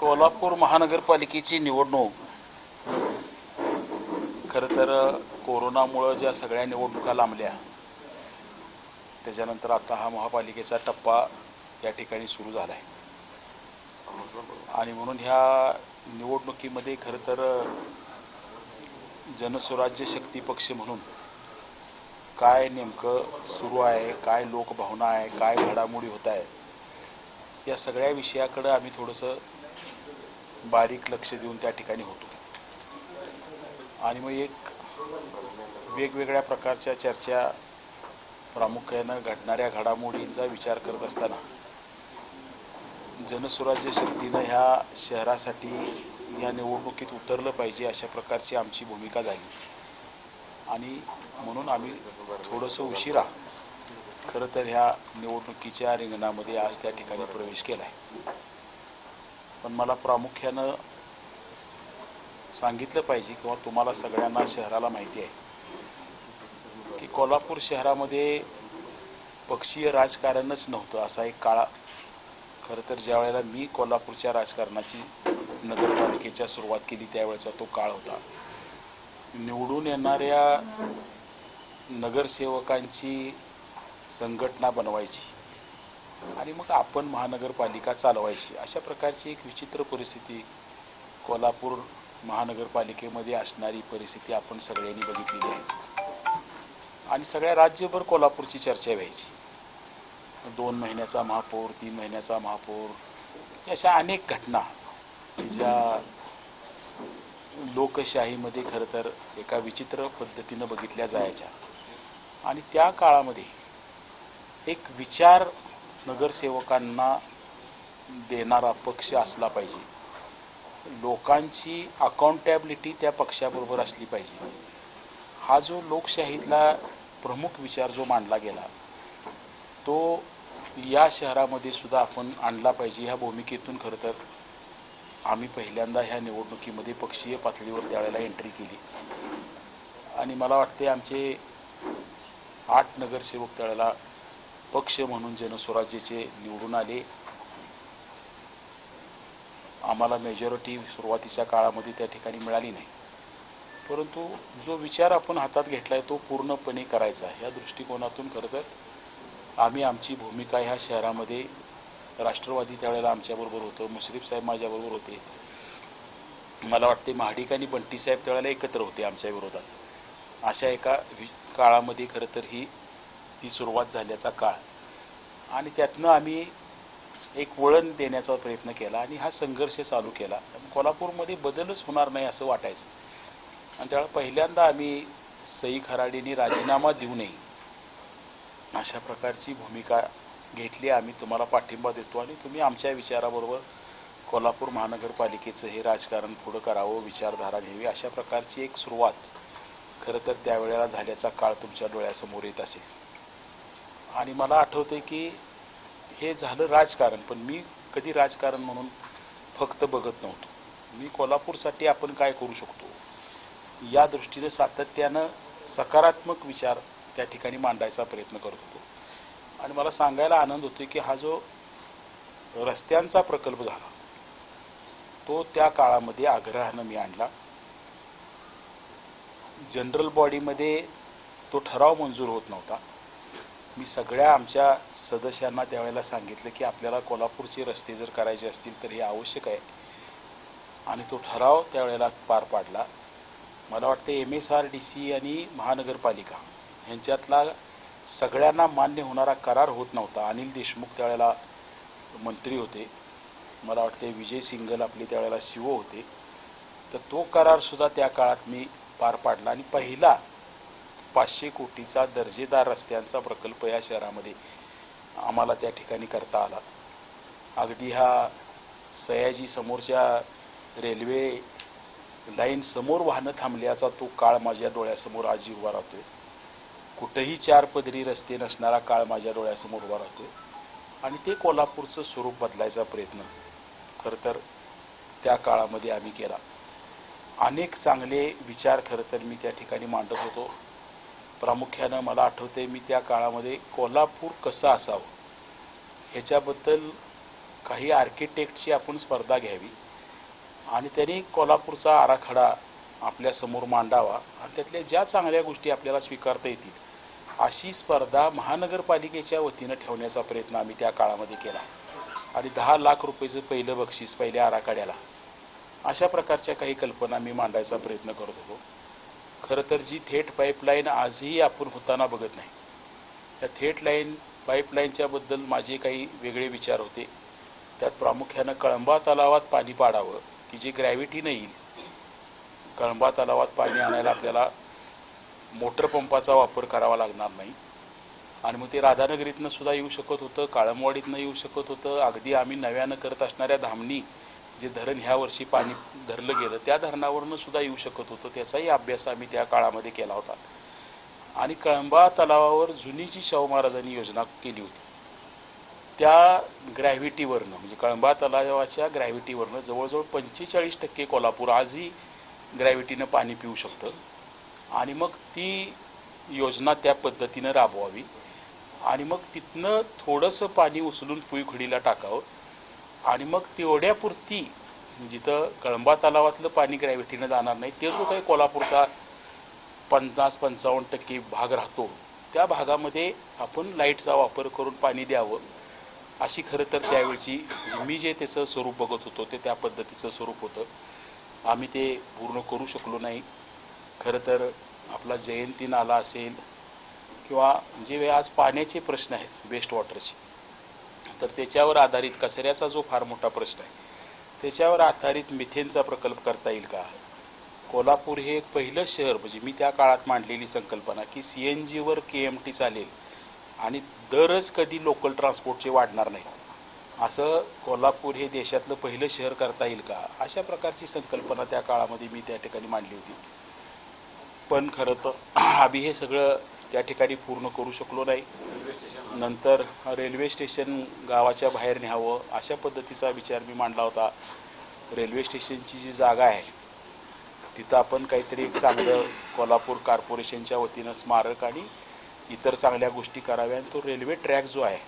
कोल्हापूर महानगरपालिकेची निवडणूक. खरं तर कोरोनामुळं ज्या सगळ्या निवडणुका लांबल्या त्याच्यानंतर आता हा महापालिकेचा टप्पा या ठिकाणी सुरू झाला आहे आणि म्हणून ह्या निवडणुकीमध्ये खरं तर जनस्वराज्य शक्ती पक्ष म्हणून काय नेमकं सुरू आहे काय लोकभावना आहे काय घडामोडी होत आहे या सगळ्या विषयाकडं आम्ही थोडंसं बारीक लक्ष देऊन त्या ठिकाणी होतो. आणि मग एक वेगवेगळ्या प्रकारच्या चर्चा प्रामुख्यानं घडणाऱ्या घडामोडींचा विचार करत असताना जनस्वराज्य शक्तीनं ह्या शहरासाठी या निवडणुकीत उतरलं पाहिजे अशा प्रकारची आमची भूमिका झाली. आणि म्हणून आम्ही थोडंसं उशिरा खरं तर ह्या निवडणुकीच्या रिंगणामध्ये आज त्या ठिकाणी प्रवेश केला आहे पण मला प्रामुख्यानं सांगितलं पाहिजे किंवा तुम्हाला सगळ्यांना शहराला माहिती आहे की कोल्हापूर शहरामध्ये पक्षीय राजकारणच नव्हतं. असा एक काळा खरं तर ज्या वेळेला मी कोल्हापूरच्या राजकारणाची नगरपालिकेच्या सुरुवात केली त्यावेळेचा तो काळ होता. निवडून येणाऱ्या नगरसेवकांची संघटना बनवायची. आणि मग आपण महानगरपालिका चालवायची. अशा प्रकारची एक विचित्र परिस्थिती कोल्हापूर महानगरपालिकेमध्ये असणारी परिस्थिती आपण सगळ्यांनी बघितलेली आहे. आणि सगळ्या राज्यभर कोल्हापूरची चर्चा व्हायची. दोन महिन्याचा महापौर तीन महिन्याचा महापौर अशा अनेक घटना. की ज्या लोकशाहीमध्ये खरं तर एका विचित्र पद्धतीनं बघितल्या जायच्या. आणि त्या काळामध्ये एक विचार नगरसेवकांना देणारा पक्ष असला पाहिजे. लोकांची अकाउंटॅबिलिटी त्या पक्षाबरोबर असली पाहिजे. हा जो लोकशाहीतला प्रमुख विचार जो मांडला गेला तो या शहरामध्ये सुद्धा आपण आणला पाहिजे. ह्या भूमिकेतून खरं तर आम्ही पहिल्यांदा ह्या निवडणुकीमध्ये पक्षीय पातळीवर त्यावेळेला एंट्री केली. आणि मला वाटते आमचे आठ नगरसेवक त्यावेळेला पक्ष म्हणून जनस्वराज्याचे निवडून आले आम्हाला मेजॉरिटी सुरुवातीच्या काळामध्ये त्या ठिकाणी मिळाली नाही. परंतु जो विचार आपण हातात घेतला आहे तो पूर्णपणे करायचा या दृष्टिकोनातून खरं तर आम्ही आमची भूमिका ह्या शहरामध्ये राष्ट्रवादी त्यावेळेला आमच्याबरोबर होतं मुश्रीफ साहेब माझ्याबरोबर होते. मला वाटते महाडिक आणि बंटी साहेब त्यावेळेला एकत्र होते आमच्या विरोधात. अशा एका वि काळामध्ये खरं तर ही ती सुरुवात झाल्याचा काळ. आणि त्यातनं आम्ही एक वळण देण्याचा प्रयत्न केला आणि हा संघर्ष चालू केला. कोल्हापूरमध्ये बदलच होणार नाही असं वाटायचं. आणि त्यावेळेला पहिल्यांदा आम्ही सई खराडीने राजीनामा देऊ नये अशा प्रकारची भूमिका घेतली. आम्ही तुम्हाला पाठिंबा देतो आणि तुम्ही आमच्या विचाराबरोबर कोल्हापूर महानगरपालिकेचं हे राजकारण पुढं करावं विचारधारा घ्यावी अशा प्रकारची एक सुरुवात खरं तर त्यावेळेला झाल्याचा काळ तुमच्या डोळ्यासमोर येत असेल. आणि मला आठवते की हे झालं राजकारण पण मी कधी राजकारण म्हणून फक्त बघत नव्हतो. मी कोल्हापूरसाठी आपण काय करू शकतो? या दृष्टीने सातत्यानं सकारात्मक विचार त्या ठिकाणी मांडायचा प्रयत्न करत होतो. आणि मला सांगायला आनंद होतो की हा जो रस्त्यांचा प्रकल्प झाला तो त्या काळामध्ये आग्रहानं मी आणला. जनरल बॉडीमध्ये तो ठराव मंजूर होत नव्हता. मी सगळ्या आमच्या सदस्यांना त्यावेळेला सांगितलं की आपल्याला कोल्हापूरचे रस्ते जर करायचे असतील तर हे आवश्यक आहे. आणि तो ठराव त्यावेळेला पार पाडला. मला वाटते M S R D C आणि महानगरपालिका ह्यांच्यातला सगळ्यांना मान्य होणारा करार होत नव्हता. अनिल देशमुख त्यावेळेला मंत्री होते. मला वाटते विजय सिंगल आपले त्यावेळेला सी ओ होते. तर तो करारसुद्धा त्या काळात मी पार पाडला. आणि पहिला पाचशे कोटीचा दर्जेदार रस्त्यांचा प्रकल्प या शहरामध्ये आम्हाला त्या ठिकाणी करता आला. अगदी हा सयाजी समोरच्या रेल्वे लाईन समोर वाहनं थांबल्याचा तो काळ माझ्या डोळ्यासमोर आजी उभा राहतोय. कुठंही चार पदरी रस्ते नसणारा काळ माझ्या डोळ्यासमोर उभा राहतोय. आणि ते कोल्हापूरचं स्वरूप बदलायचा प्रयत्न खरं तर त्या काळामध्ये आम्ही केला. अनेक चांगले विचार खरं तर मी त्या ठिकाणी मांडत होतो. प्रामुख्यानं मला आठवते मी त्या काळामध्ये कोल्हापूर कसं असावं? ह्याच्याबद्दल काही आर्किटेक्टची आपण स्पर्धा घ्यावी. आणि त्यांनी कोल्हापूरचा आराखडा आपल्यासमोर मांडावा आणि त्यातल्या ज्या चांगल्या गोष्टी आपल्याला स्वीकारता येतील अशी स्पर्धा महानगरपालिकेच्या वतीनं ठेवण्याचा प्रयत्न आम्ही त्या काळामध्ये केला. आणि दहा लाख रुपयेचं पहिलं बक्षीस पहिल्या आराखड्याला. अशा प्रकारच्या काही कल्पना मी मांडायचा प्रयत्न करत होतो. खरं तर जी थेट पाईपलाईन आजही आपण होताना बघत नाही. त्या थेट लाईन पाईपलाईनच्याबद्दल माझे काही वेगळे विचार होते. त्यात प्रामुख्यानं कळंबा तलावात पाणी पाडावं की जे ग्रॅव्हिटी नाही कळंबा तलावात पाणी आणायला आपल्याला मोटर पंपाचा वापर करावा लागणार नाही. आणि मग ते राधानगरीतनं सुद्धा येऊ शकत होतं काळमवाडीतनं येऊ शकत होतं. अगदी आम्ही नव्यानं करत असणाऱ्या धामणी जे धरण ह्या वर्षी पाणी धरलं गेलं त्या धरणावरनं सुद्धा येऊ शकत होतं. त्याचाही अभ्यास आम्ही त्या काळामध्ये केला होता. आणि कळंबा तलावावर जुनी जी शाहू महाराजांनी योजना केली होती त्या ग्रॅव्हिटीवरनं म्हणजे कळंबा तलावाच्या ग्रॅव्हिटीवरनं जवळजवळ पंचेचाळीस टक्के कोल्हापूर आजही ग्रॅव्हिटीनं पाणी पिऊ शकतं. आणि मग ती योजना त्या पद्धतीनं राबवावी. आणि मग तिथनं थोडंसं पाणी उचलून पुईखडीला टाकावं. आणि मग तेवढ्यापुरती जिथं कळंबा तलावातलं पाणी ग्रॅव्हिटीनं जाणार नाही ते जो काही कोल्हापूरचा पन्नास पंचावन्न टक्के भाग राहतो. त्या भागामध्ये आपण लाईटचा वापर करून पाणी द्यावं. अशी खरं तर त्यावेळची म्हणजे मी जे त्याचं स्वरूप बघत होतो ते त्या पद्धतीचं स्वरूप होतं. आम्ही ते पूर्ण करू शकलो नाही. खरं तर आपला जयंती नाला असेल किंवा जे आज पाण्याचे प्रश्न आहेत वेस्ट वॉटरचे तर त्याच्यावर आधारित कचऱ्याचा जो फार मोठा प्रश्न आहे त्याच्यावर आधारित मिथेनचा प्रकल्प करता येईल का? कोल्हापूर हे एक पहिलं शहर म्हणजे मी त्या काळात मांडलेली संकल्पना की सी एन जीवर के एम टी चालेल आणि दरच कधी लोकल ट्रान्सपोर्टचे वाढणार नाही. असं कोल्हापूर हे देशातलं पहिलं शहर करता येईल का? अशा प्रकारची संकल्पना त्या काळामध्ये मी त्या ठिकाणी मांडली होती. पण खरं तर आम्ही हे सगळं त्या ठिकाणी पूर्ण करू शकलो नाही. नंतर रेल्वे स्टेशन गावाच्या बाहेर न्यावं अशा पद्धतीचा विचार मी मांडला होता. रेल्वे स्टेशनची जी जागा आहे तिथं आपण काहीतरी एक चांगलं कोल्हापूर कॉर्पोरेशनच्या वतीनं स्मारक आणि इतर चांगल्या गोष्टी कराव्या आणि तो रेल्वे ट्रॅक जो आहे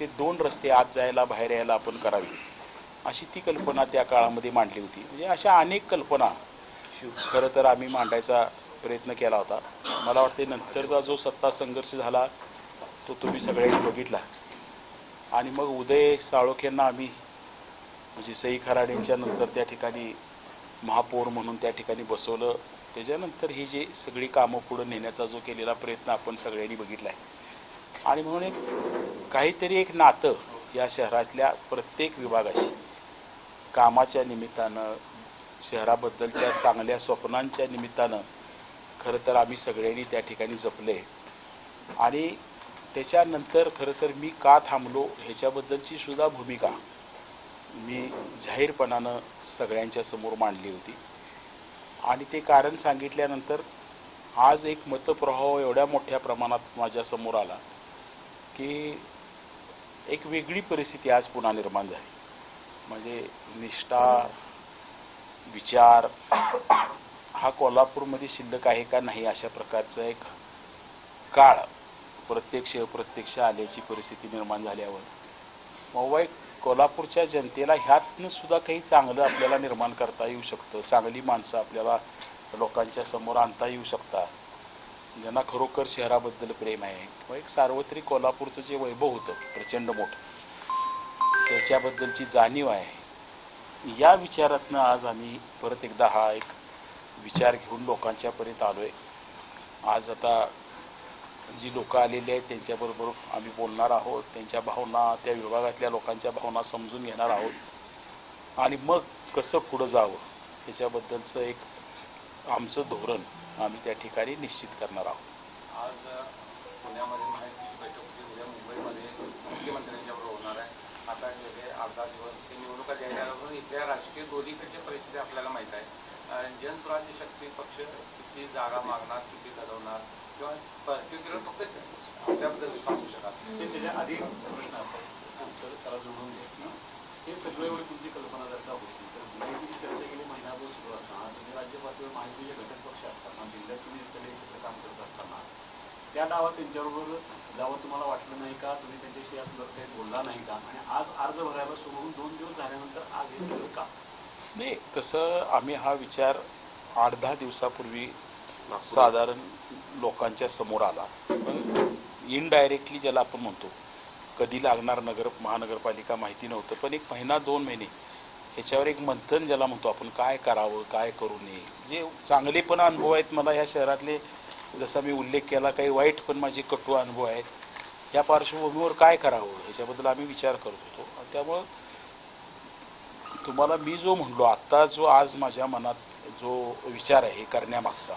ते दोन रस्ते आत जायला बाहेर यायला आपण करावी. अशी ती कल्पना त्या काळामध्ये मांडली होती. म्हणजे अशा अनेक कल्पना खरं तर आम्ही मांडायचा प्रयत्न केला होता. मला वाटते नंतरचा जो सत्ता संघर्ष झाला तो तुम्ही सगळ्यांनी बघितला. आणि मग उदय साळोखेंना आम्ही म्हणजे सई खराडेंच्या नंतर त्या ठिकाणी महापौर म्हणून त्या ठिकाणी बसवलं. त्याच्यानंतर ही जी सगळी कामं पुढं नेण्याचा जो केलेला प्रयत्न आपण सगळ्यांनी बघितला आहे आणि म्हणून एक काहीतरी एक नातं या शहरातल्या प्रत्येक विभागाशी कामाच्या निमित्तानं शहराबद्दलच्या चांगल्या स्वप्नांच्या निमित्तानं खरं तर आम्ही सगळ्यांनी त्या ठिकाणी जपले. आणि त्याच्यानंतर खरं तर मी का थांबलो ह्याच्याबद्दलची सुद्धा भूमिका मी जाहीरपणानं सगळ्यांच्या समोर मांडली होती. आणि ते कारण सांगितल्यानंतर आज एक मतप्रभाव एवढ्या मोठ्या प्रमाणात माझ्यासमोर आला की एक वेगळी परिस्थिती आज पुन्हा निर्माण झाली. म्हणजे निष्ठा विचार हा कोल्हापूरमध्ये शिल्लक आहे का नाही अशा प्रकारचा एक काळ प्रत्यक्ष अप्रत्यक्ष आल्याची परिस्थिती निर्माण झाल्यावर. मोबाईल एक कोल्हापूरच्या जनतेला ह्यातनं सुद्धा काही चांगलं आपल्याला निर्माण करता येऊ शकतं. चांगली माणसं आपल्याला लोकांच्या समोर आणता येऊ शकतात. ज्यांना खरोखर शहराबद्दल प्रेम आहे. किंवा एक सार्वत्रिक कोल्हापूरचं जे वैभव होतं प्रचंड मोठं त्याच्याबद्दलची जाणीव आहे. या विचारातनं आज आम्ही परत एकदा हा एक विचार घेऊन लोकांच्यापर्यंत आलो आहे आज आता जी लोकं आलेली आहेत त्यांच्याबरोबर आम्ही बोलणार आहोत. त्यांच्या भावना त्या विभागातल्या लोकांच्या भावना समजून घेणार आहोत. आणि मग कसं पुढं जावं ह्याच्याबद्दलचं एक आमचं धोरण आम्ही त्या ठिकाणी निश्चित करणार आहोत. आज पुण्यामध्ये महायुतीची बैठक उद्या मुंबईमध्ये होणार आहे. आता गेले अर्धा दिवस. निवडणुका जाहीर इथल्या राजकीय दोन्हीकडची परिस्थिती आपल्याला माहीत आहे. जनस्वराज्य शक्ती पक्ष किती जागा मागणार किती लढवणार किंवा पर्टिक्युलर फक्त त्याबद्दल सांगू शकाल? ते त्याच्या आधी प्रश्न असतात तर त्याला जोडून घ्या हे सगळे वेळी तुमची कल्पना जर का होती. तर बीजेपीची चर्चा गेली महिनाभर सुरू असताना तुम्ही राज्यपातळीवर माहितीचे घटक पक्ष असताना जिल्ह्यात तुम्ही सगळे एकत्र काम करत असताना त्या डावात त्यांच्याबरोबर जावं तुम्हाला वाटलं नाही का? तुम्ही त्यांच्याशी या संदर्भात काही बोलला नाही का? आणि आज अर्ज भरायला सुरू होऊन दोन दिवस झाल्यानंतर आज हे सगळं का? नाही तसं आम्ही हा विचार आठ दहा दिवसापूर्वी साधारण लोकांच्या समोर आला. पण इनडायरेक्टली ज्याला आपण म्हणतो कधी लागणार नगर महानगरपालिका माहिती नव्हतं पण एक महिना दोन महिने ह्याच्यावर एक मंथन ज्याला म्हणतो आपण काय करावं काय करू नये. म्हणजे चांगले पण अनुभव आहेत मला ह्या शहरातले जसा मी उल्लेख केला काही वाईट पण माझे कटू अनुभव आहेत. या पार्श्वभूमीवर काय करावं ह्याच्याबद्दल आम्ही विचार करत होतो. त्यामुळं तुम्हाला मी जो म्हणलो आत्ता जो आज माझ्या मनात जो विचार आहे करण्यामागचा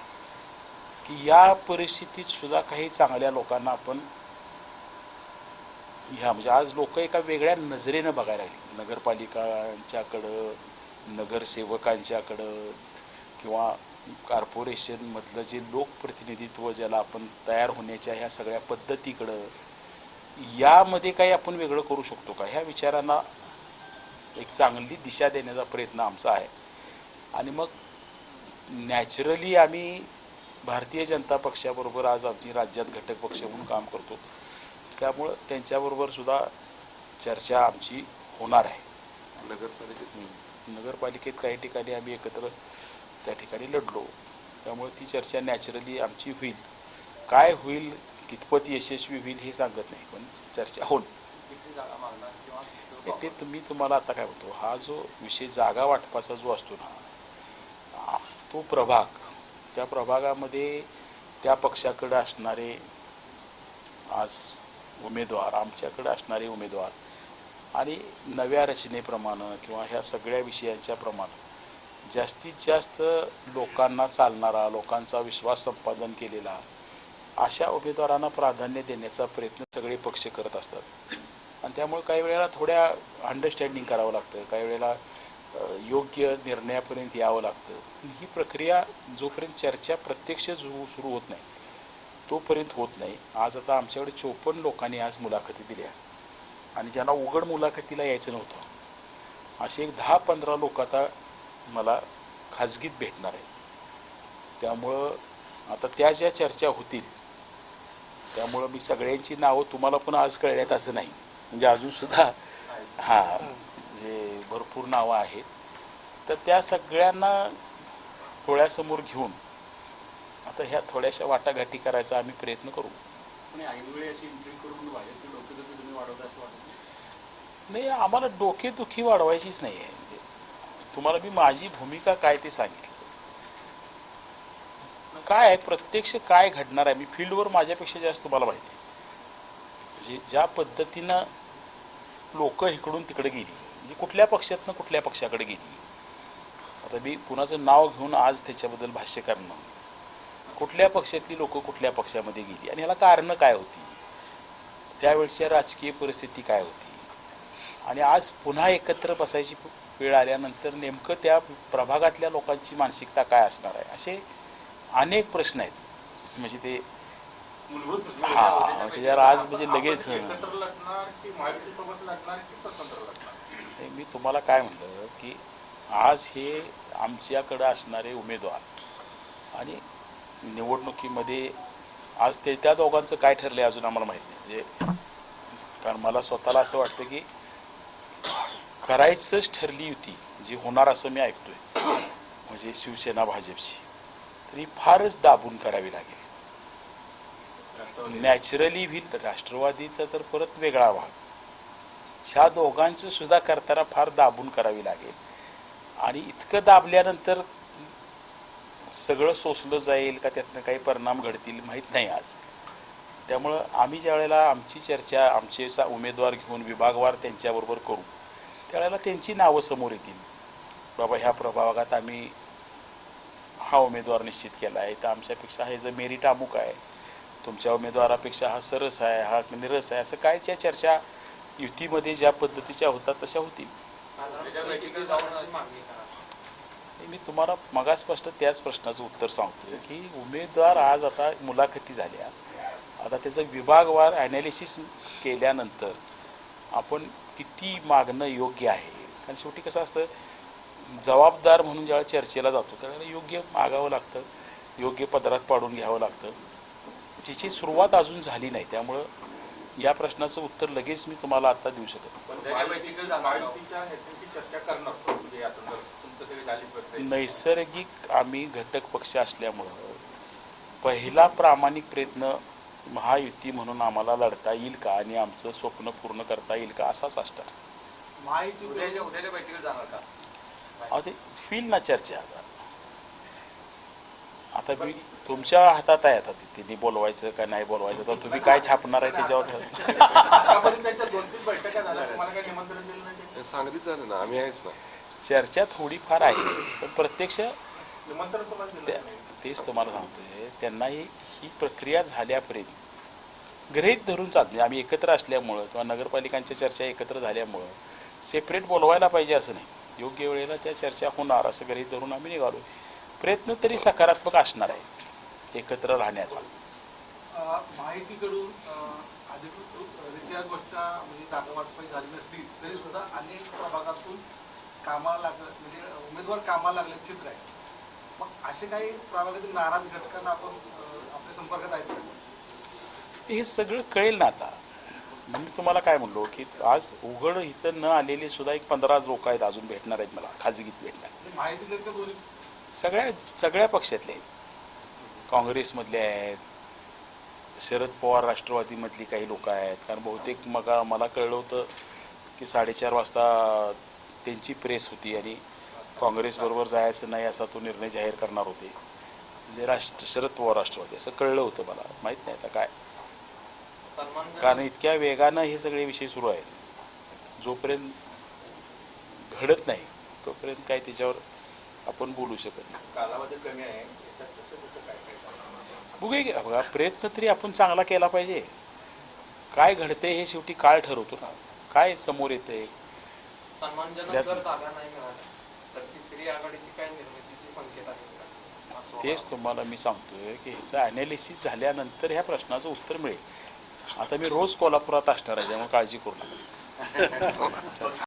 की या परिस्थितीत सुद्धा काही चांगल्या लोकांना आपण ह्या म्हणजे आज लोक एका वेगळ्या नजरेनं बघायला लागली. नगरपालिकांच्याकडं नगरसेवकांच्याकडं किंवा कॉर्पोरेशनमधलं जे लोकप्रतिनिधित्व ज्याला आपण तयार होण्याच्या ह्या सगळ्या पद्धतीकडं यामध्ये काही आपण वेगळं करू शकतो का? ह्या विचारांना एक चांगली दिशा देण्याचा प्रयत्न आमचा आहे. आणि मग नॅचरली आम्ही भारतीय जनता पक्षाबरोबर आज आमची राज्यात घटक पक्ष म्हणून काम करतो. त्यामुळं त्यांच्याबरोबर सुद्धा चर्चा आमची होणार आहे. नगरपालिकेत नगरपालिकेत काही ठिकाणी आम्ही एकत्र त्या ठिकाणी लढलो. त्यामुळे ती चर्चा नॅचरली आमची होईल. काय होईल कितपत यशस्वी होईल हे सांगत नाही पण चर्चा होईल. ते तुम्ही तुम्हाला आता काय म्हणतो हा जो विषय जागा वाटपाचा जो असतो ना तो प्रभाग त्या प्रभागामध्ये त्या पक्षाकडे असणारे आज उमेदवार आमच्याकडे असणारे उमेदवार आणि नव्या रचनेप्रमाणे किंवा ह्या सगळ्या विषयांच्या प्रमाणे जास्तीत जास्त लोकांना चालणारा लोकांचा विश्वास संपादन केलेला अशा उमेदवारांना प्राधान्य देण्याचा प्रयत्न सगळे पक्ष करत असतात. आणि त्यामुळे काही वेळेला थोड्या अंडरस्टँडिंग करावं लागतं. काही वेळेला योग्य निर्णयापर्यंत यावं लागतं. ही प्रक्रिया जोपर्यंत चर्चा प्रत्यक्ष सुरू होत नाही तोपर्यंत होत नाही. आज आता आमच्याकडे चोपन्न लोकांनी आज मुलाखती दिल्या. आणि ज्यांना उघड मुलाखतीला यायचं नव्हतं असे एक दहा पंधरा लोक आता मला खाजगीत भेटणार आहे त्यामुळं आता त्या ज्या चर्चा होतील त्यामुळं मी सगळ्यांची नावं तुम्हाला पण आज कळल्यात असं नाही. म्हणजे अजूनसुद्धा हां म्हणजे भरपूर नावं आहेत तर त्या सगळ्यांना डोळ्यासमोर घेऊन आता ह्या थोड्याशा वाटाघाटी करायचा आम्ही प्रयत्न करू? नाही आम्हाला डोकेदुखी वाढवायचीच नाही आहे. म्हणजे तुम्हाला मी माझी भूमिका काय ते सांगितलं. काय आहे प्रत्यक्ष काय घडणार आहे? मी फील्डवर माझ्यापेक्षा जास्त तुम्हाला माहिती आहे. म्हणजे ज्या पद्धतीनं लोक इकडून तिकडे गेली. म्हणजे कुठल्या पक्षातनं कुठल्या पक्षाकडे गेली. आता मी कुणाचं नाव घेऊन आज त्याच्याबद्दल भाष्य करणं. कुठल्या पक्षातली लोक कुठल्या पक्षामध्ये गेली आणि ह्याला कारणं काय होती? त्यावेळच्या राजकीय परिस्थिती काय होती? आणि आज पुन्हा एकत्र बसायची वेळ आल्यानंतर नेमकं त्या प्रभागातल्या लोकांची मानसिकता काय असणार आहे? असे अनेक प्रश्न आहेत. म्हणजे ते मूलभूत हा म्हणजे त्याच्यावर आज म्हणजे लगेच मी तुम्हाला काय म्हणलं की आज हे आमच्याकडं असणारे उमेदवार आणि निवडणुकीमध्ये आज ते त्या दोघांचं काय ठरलंय अजून आम्हाला माहीत नाही. म्हणजे कारण मला स्वतःला असं वाटतं की करायचंच ठरली होती जी होणार असं मी ऐकतोय. म्हणजे शिवसेना भाजपची. तरी फारच दाबून करावी लागेल. नॅचरली व्हील राष्ट्रवादीचा तर परत वेगळा भाग ह्या दोघांचं सुद्धा करताना फार दाबून करावी लागेल. आणि इतकं दाबल्यानंतर सगळं सोसलं जाईल का त्यातनं काही परिणाम घडतील माहीत नाही आज. त्यामुळं आम्ही ज्या वेळेला आमची चर्चा आमचेचा उमेदवार घेऊन विभागवार त्यांच्याबरोबर करू त्यावेळेला त्यांची नावं समोर येतील. बाबा ह्या प्रभागात आम्ही हा उमेदवार निश्चित केला आहे. तर आमच्यापेक्षा हे जर मेरिट अमुक आहे तुमच्या उमेदवारापेक्षा हा सरस आहे हा निरस आहे असं कायच्या चर्चा युतीमध्ये ज्या पद्धतीच्या होतात तशा होतील. मी तुम्हाला मगासपासून त्याच प्रश्नाचं उत्तर सांगतोय की उमेदवार आज आता मुलाखती झाल्या. आता त्याचं विभागवार ॲनालिसिस केल्यानंतर आपण किती मागणं योग्य आहे? कारण शेवटी कसं असतं जबाबदार म्हणून ज्यावेळेला चर्चेला जातो त्यावेळेला योग्य मागावं लागतं योग्य पदरात पाडून घ्यावं लागतं. जिची सुरुवात अजून झाली नाही. त्यामुळं या प्रश्नाचं उत्तर लगेच मी तुम्हाला आता देऊ शकत म्हणजे नैसर्गिक आम्ही घटक पक्ष असल्यामुळं पहिला प्रामाणिक प्रयत्न महायुती म्हणून आम्हाला लढता येईल का आणि आमचं स्वप्न पूर्ण करता येईल का असाच असणार. अहो ते फील ना चर्चा आता मी तुमच्या हातात आहे आता ते. त्यांनी बोलवायचं का नाही बोलवायचं? तर तुम्ही काय छापणार आहे त्याच्यावर ठरवा. आतापर्यंत त्यांच्या दोन तीन बैठका झाल्या. तुम्हाला काही निमंत्रण दिलं नाही त्यांनी? सांगलीच झालं ना. आम्ही आहेच ना. चर्चा थोडीफार आहे पण प्रत्यक्ष निमंत्रण तुम्हाला दिलं त्या- नाही. तेच तुम्हाला सांगतोय. त्यांना ही ही प्रक्रिया झाल्यापर्यंत गृहीत धरून चालत म्हणजे आम्ही एकत्र असल्यामुळं किंवा नगरपालिकांच्या चर्चा एकत्र झाल्यामुळं सेपरेट बोलवायला पाहिजे असं नाही. योग्य वेळेला त्या चर्चा होणार असं गृहीत धरून आम्ही निघालो. प्रयत्न तरी सकारात्मक असणार आहे एकत्र राहण्याचा. माहितीकडून अधिकृतरित्या गोष्ट म्हणजे जागा वाटपाई झाली नसली तरी सुद्धा अनेक प्रभागातून कामाला लागलं म्हणजे उमेदवार कामाला लागले चित्र आहे. मग असे काही प्रभागातील नाराज घटकांना आपण अं, आपल्या संपर्कात आहेत? हे सगळं कळेल ना आता. मी तुम्हाला काय म्हणलो की आज उघड इथं न आलेले सुद्धा एक पंधरा लोक आहेत अजून भेटणार आहेत मला खाजगीत भेटणार. दोन्ही सगळ्या सगळ्या पक्षातले आहेत. काँग्रेसमधले आहेत शरद पवार राष्ट्रवादीमधली काही लोक आहेत. कारण बहुतेक मग मला कळलं होतं की साडेचार वाजता त्यांची प्रेस होती आणि काँग्रेसबरोबर जायचं नाही असा तो निर्णय जाहीर करणार होते. म्हणजे राष्ट्र शरद पवार राष्ट्रवादी असं कळलं होतं मला. माहीत नाही आता काय. कारण इतक्या वेगानं हे सगळे विषय सुरू आहेत. जोपर्यंत घडत नाही तोपर्यंत काय त्याच्यावर आपण बोलू शकत नाही? बघूया की बघा प्रयत्न तरी आपण चांगला केला पाहिजे. काय घडते हे शेवटी काळ ठरवतो ना. काय समोर येते तेच तुम्हाला मी सांगतोय की ह्याचं अनालिसिस झाल्यानंतर ह्या प्रश्नाचं उत्तर मिळेल. आता मी रोज कोल्हापुरात असणार आहे त्यामुळे काळजी करू नका.